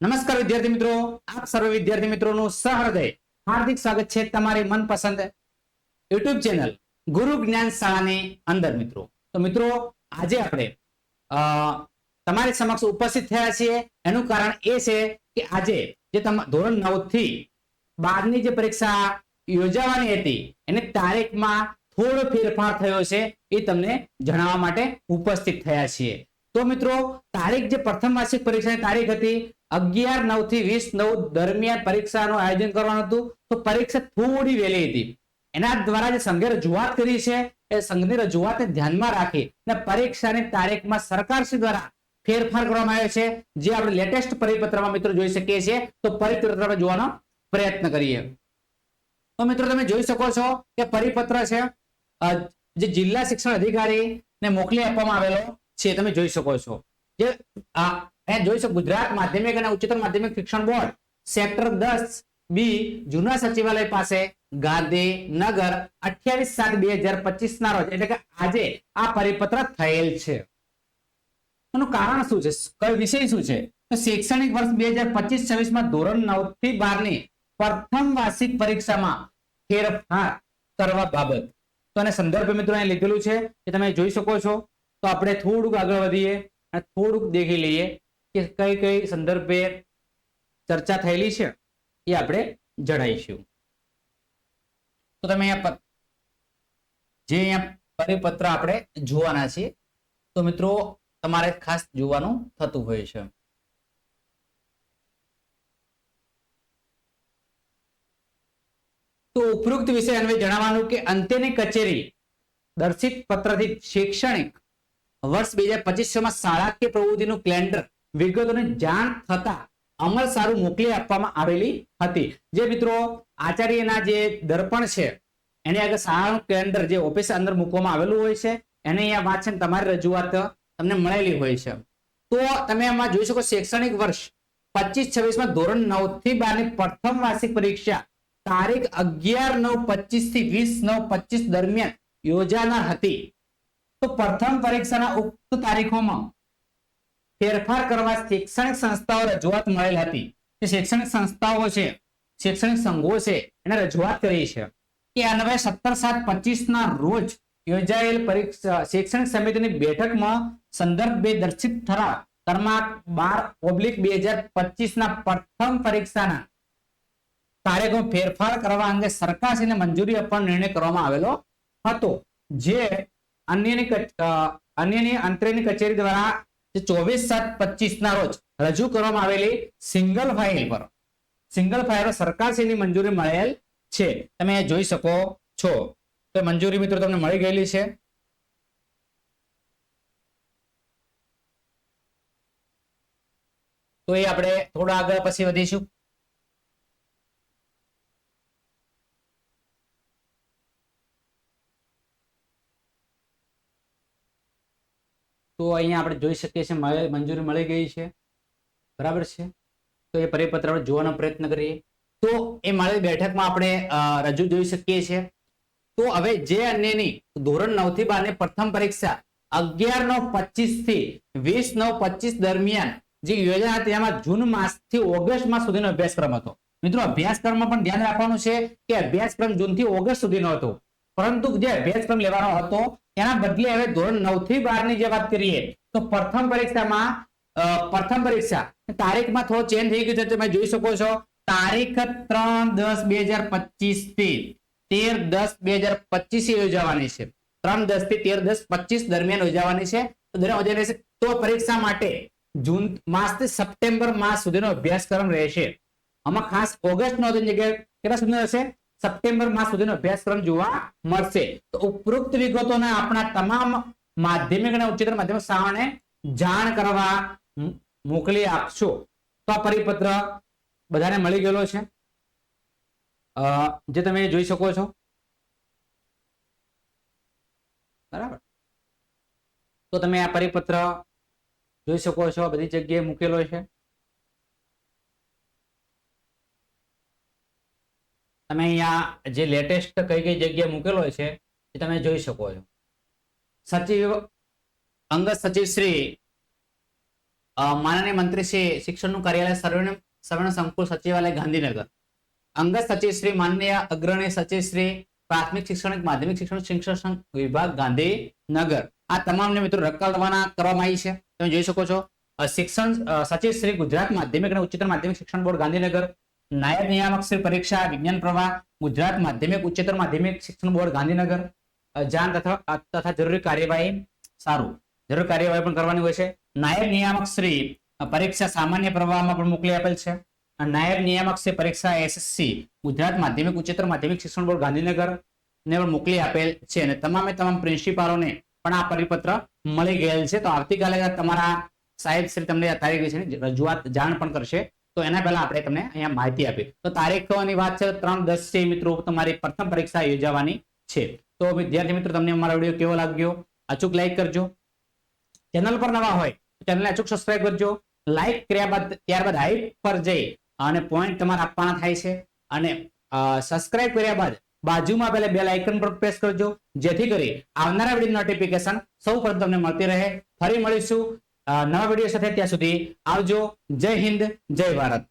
નમસ્કાર વિદ્યાર્થી મિત્રો. આપ સર્વ વિદ્યાર્થી મિત્રોનું સહૃદય, હાર્દિક સ્વાગત છે તમારી મનપસંદ યુટ્યુબ ચેનલ ગુરુ જ્ઞાન શાળાની અંદર મિત્રો. તો મિત્રો, આજે આપણે તમારી સમક્ષ ઉપસ્થિત થયા છીએ. એનું કારણ એ છે કે આજે જે ધોરણ નવથી બારની જે પરીક્ષા યોજાવાની હતી, એને તારીખમાં થોડો ફેરફાર થયો છે એ તમને જણાવવા માટે ઉપસ્થિત થયા છીએ. તો મિત્રો, તારીખ જે પ્રથમ વાર્ષિક પરીક્ષાની તારીખ હતી, અગિયાર નવથી વીસ નવ દરમિયાન પરીક્ષાનું આયોજન કરવાનું હતું. તો પરીક્ષા થોડી વહેલી હતી. એના દ્વારા જે સંઘે રજૂઆત કરી છે, એ સંઘની રજૂઆતને ધ્યાનમાં રાખી અને પરીક્ષાની તારીખમાં સરકારશ્રી દ્વારા ફેરફાર કરવામાં આવ્યો છે. જે આપણે લેટેસ્ટ પરિપત્રમાં મિત્રો જોઈ શકીએ છીએ. તો પરિપત્ર જોવાનો પ્રયત્ન કરીએ. તો મિત્રો તમે જોઈ શકો છો કે પરિપત્ર છે જે જિલ્લા શિક્ષણ અધિકારી ને મોકલી આપવામાં આવેલો. છે, તમે જોઈ શકો છો. જે, આ જોઈ શકો, ગુજરાત માધ્યમિક અને ઉચ્ચતર માધ્યમિક શિક્ષણ બોર્ડ, સેક્ટર દસ બી, જૂના સચિવાલય પાસે ગાંધીનગર અઠ્યાવીસ સાત બે હજાર પચીસ ના રોજ, એટલે કે આજે આ પરિપત્ર થયેલ છે. એનું કારણ શું છે? કયો વિષય શું છે? તો શૈક્ષણિક વર્ષ બે હજાર પચીસ છવ્વીસમાં ધોરણ નવથી બારની પ્રથમ વાર્ષિક પરીક્ષામાં ફેરફાર કરવા બાબત. તો આને સંદર્ભ મિત્રો અહીં લીધેલું છે, કે તમે જોઈ શકો છો આપણે થોડુંક આગળ વધીએ અને થોડુંક દેખી લઈએ કે કઈ કઈ સંદર્ભે ચર્ચા થયેલી છે એ આપણે જણાવીશું. તો તમે અહીંયા જે અહીંયા પરિપત્ર આપણે જોવાના છીએ, તો મિત્રો તમારે ખાસ જોવાનું થતું હોય છે. તો ઉપરોક્ત વિષય અન્વયે જણાવવાનું કે અંતેની કચેરી દર્શિત પત્રથી શૈક્ષણિક વર્ષ બે હજાર પચીસમાં શાળાકીય પ્રવૃત્તિનું કેલેન્ડર વિગતોને જાણ થતા અમલ સારું મોકલી આપવામાં આવેલી હતી. જે મિત્રો આચાર્યના જે દર્પણ છે, એની આગળ શાળાનું કેલેન્ડર જે ઓફિસ અંદર મૂકવામાં આવેલું હોય છે, એને અહીંયા વાંચન તમારી રજૂઆત તમને મળેલી હોય છે. તો તમે એમાં જોઈ શકો શૈક્ષણિક વર્ષ પચીસ છવ્વીસમાં ધોરણ નવથી બારની પ્રથમ વાર્ષિક પરીક્ષા તારીખ અગિયાર નવ પચીસથી વીસ નવ પચીસ દરમિયાન યોજાનાર હતી. તો પ્રથમ પરીક્ષાના ઉક્ત તારીખોમાં ફેરફાર કરવા શૈક્ષણિક સંસ્થાઓ રજૂઆત મળેલ હતી. શૈક્ષણિક સંસ્થાઓ છે, શૈક્ષણિક સંઘો છે, એને રજૂઆત કરી છે. કે અન્વયે સત્તર સાત પચીસ ના રોજ યોજાયેલ પરીક્ષા, શૈક્ષણિક સમિતિની બેઠકમાં સંદર્ભ બે દર્શિત ઠરાવ ક્રમાંક બાર, ઓબ્લિક બે હજાર પચીસ ના પ્રથમ પરીક્ષાના તારીખો ફેરફાર કરવા અંગે સરકારશ્રીને મંજૂરી આપવાનો નિર્ણય કરવામાં આવેલો હતો. જે અન્યની અન્યની અંતરેની કચેરી દ્વારા ચોવીસ સાત પચીસ રોજ રજૂ કરવામાં આવેલી સિંગલ ફાઇલ પર, સિંગલ ફાઇલ સરકારશ્રીની મંજૂરી મળેલ છે. તમે જોઈ શકો છો. તો મંજૂરી મિત્રો તમને મળી ગયેલી છે. તો એ આપણે થોડા આગળ પછી વધીશું. તો અહીંયા આપણે જોઈ શકીએ છીએ મંજૂરી મળી ગઈ છે. બરાબર છે? તો એ પરિપત્ર આપણે જોવાનો પ્રયત્ન કરીએ. તો એ મારી બેઠકમાં આપણે રજૂ જોઈ શકીએ છીએ. તો હવે જે અન્યની ધોરણ નવથી બાર પ્રથમ પરીક્ષા અગિયાર નવ પચીસથી વીસ નવ પચીસ દરમિયાન જે યોજના હતી, એમાં જૂન માસથી ઓગસ્ટ માસ સુધીનો અભ્યાસક્રમ હતો. મિત્રો, અભ્યાસક્રમમાં પણ ધ્યાન રાખવાનું છે કે અભ્યાસક્રમ જૂનથી ઓગસ્ટ સુધીનો હતો. પરંતુ જે અભ્યાસક્રમ લેવાનો હતો, એના બદલે હવે ધોરણ નવથી બારની જે વાત કરીએ, તો પ્રથમ પરીક્ષામાં પ્રથમ પરીક્ષા, તારીખમાં થોડો ચેન્જ થઈ ગયું છે, તમે જોઈ શકો છો, તારીખ ત્રણ દસ બે હજાર પચીસથી તેર દસ બે હજાર પચીસ યોજાવાની છે. ત્રણ દસથી તેર દસ પચીસ દરમિયાન યોજાવાની છે. તો દરમિયાન રહેશે તો પરીક્ષા માટે જૂન માસથી સપ્ટેમ્બર માસ સુધીનો અભ્યાસક્રમ રહેશે. આમાં ખાસ ઓગસ્ટ નો જગ્યાએ કેટલા સુધી રહેશે? સપ્ટેમ્બર માસ સુધીનો અભ્યાસક્રમ જોવા મળશે. તો ઉપરોક્ત વિગતોને આપણા તમામ માધ્યમિક અને ઉચ્ચતર માધ્યમિક શાળાને જાણ કરવા મોકલી આપશો. તો આ પરિપત્ર બધાને મળી ગયેલો છે. જે તમે જોઈ શકો છો. બરાબર? તો તમે આ પરિપત્ર જોઈ શકો છો. બધી જગ્યાએ મૂકેલો છે. તમે અહીંયા જે લેટેસ્ટ કઈ કઈ જગ્યાએ મૂકેલો છે, એ તમે જોઈ શકો છો. સચિવ અંગત સચિવ શ્રી માનનીય મંત્રી શ્રી શિક્ષણનું કાર્યાલય સર્વણ સર્વણ સંકુલ સચિવાલય ગાંધીનગર. અંગત સચિવ શ્રી, માનનીય અગ્રણી સચિવ શ્રી, પ્રાથમિક શિક્ષણ, માધ્યમિક શિક્ષણ શિક્ષણ વિભાગ ગાંધીનગર. આ તમામને મિત્રો રકમ રવાના કરવામાં આવી છે. તમે જોઈ શકો છો. શિક્ષણ સચિવ શ્રી ગુજરાત માધ્યમિક અને ઉચ્ચતર માધ્યમિક શિક્ષણ બોર્ડ ગાંધીનગર. નાયબ નિયામક શ્રી પરીક્ષા, વિજ્ઞાન પ્રવાહ, ગુજરાત માધ્યમિક, ઉચ્ચતર માધ્યમિક શિક્ષણ બોર્ડ, ગાંધીનગર. જાણ તથા તથા જરૂરી કાર્યવાહી સારું. જરૂરી કાર્યવાહી પણ કરવાની હોય છે. નાયબ નિયામક શ્રી પરીક્ષા સામાન્ય પ્રવાહમાં પણ મોકલી આપેલ છે. નાયબ નિયામક શ્રી પરીક્ષા એસએસસી, ગુજરાત માધ્યમિક, ઉચ્ચતર માધ્યમિક શિક્ષણ બોર્ડ, ગાંધીનગર ને પણ મોકલી આપેલ છે. અને તમામે તમામ પ્રિન્સિપાલોને પણ આ પરિપત્ર મળી ગયેલ છે. તો આવતીકાલે તમારા સાહેબ શ્રી તમને આ તારીખ વિશેની રજૂઆત જાણ પણ કરશે. તો એના પહેલા આપણે તમને અહીંયા માહિતી આપી તો તારીખોની વાત છે, ત્રણ દસ છે મિત્રો તમારી પ્રથમ પરીક્ષા યોજાવાની છે. તો વિદ્યાર્થી મિત્રો, તમને અમારો વીડિયો કેવો લાગ્યો? અચૂક લાઈક કરજો. ચેનલ પર નવા હોય ચેનલને અચૂક સબસ્ક્રાઇબ કરજો. લાઈક કર્યા બાદ, ત્યારબાદ હાઈપ પર જઈ અને પોઈન્ટ તમારા આપવાના થાય છે. અને સબસ્ક્રાઇબ કર્યા બાદ બાજુમાં પહેલા બેલ આઇકન પર પ્રેસ કરજો. જેથી કરી આવનારા વીડિયો નોટિફિકેશન સૌ પ્રથમ તમને મળતી રહે. ફરી મળીશું. નવા વીડિયો સાથે ત્યાં સુધી આવજો. જય હિન્દ જય ભારત.